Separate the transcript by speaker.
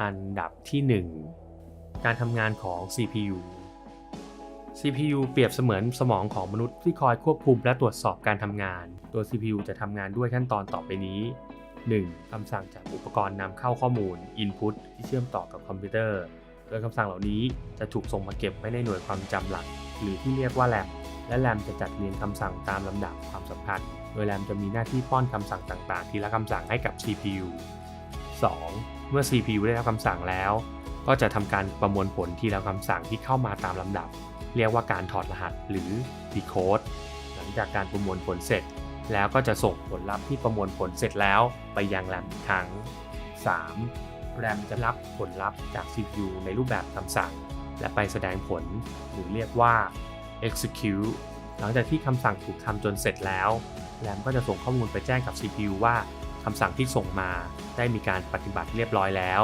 Speaker 1: อันดับที่ 1 การทำงานของ CPU CPU เปรียบเสมือนสมองของมนุษย์ที่คอยควบคุมและตรวจสอบการทำงาน ตัว CPU จะทำงานด้วยขั้นตอนต่อไปนี้ 1. คำสั่งจากอุปกรณ์นำเข้าข้อมูล Input ที่เชื่อมต่อกับคอมพิวเตอร์ โดยคำสั่งเหล่านี้จะถูกส่งมาเก็บไว้ในหน่วยความจำหลัก หรือที่เรียกว่าแรมและแรมจะจัดเรียงคำสั่งตามลำดับความสำคัญ โดยแรมจะมีหน้าที่ป้อนคำสั่งต่างๆ ทีละคำสั่งให้กับ CPU 2. เมื่อ CPU ได้รับคำสั่งแล้ว ก็จะทำการประมวลผลทีละคำสั่งที่เข้ามาตามลำดับ เรียกว่าการถอดรหัสหรือ decode หลังจากการประมวลผลเสร็จ แล้วก็จะส่งผลลัพธ์ที่ประมวลผลเสร็จแล้วไปยังแรมอีกครั้ง 3. แรมจะรับผลลัพธ์จาก CPU ในรูปแบบคำสั่ง และไปแสดงผล หรือเรียกว่า execute หลังจากที่คำสั่งถูกทำจนเสร็จแล้วแรมก็จะส่งข้อมูลไปแจ้งกับ CPU ว่า คำสั่งที่ส่งมาได้มีการปฏิบัติเรียบร้อยแล้ว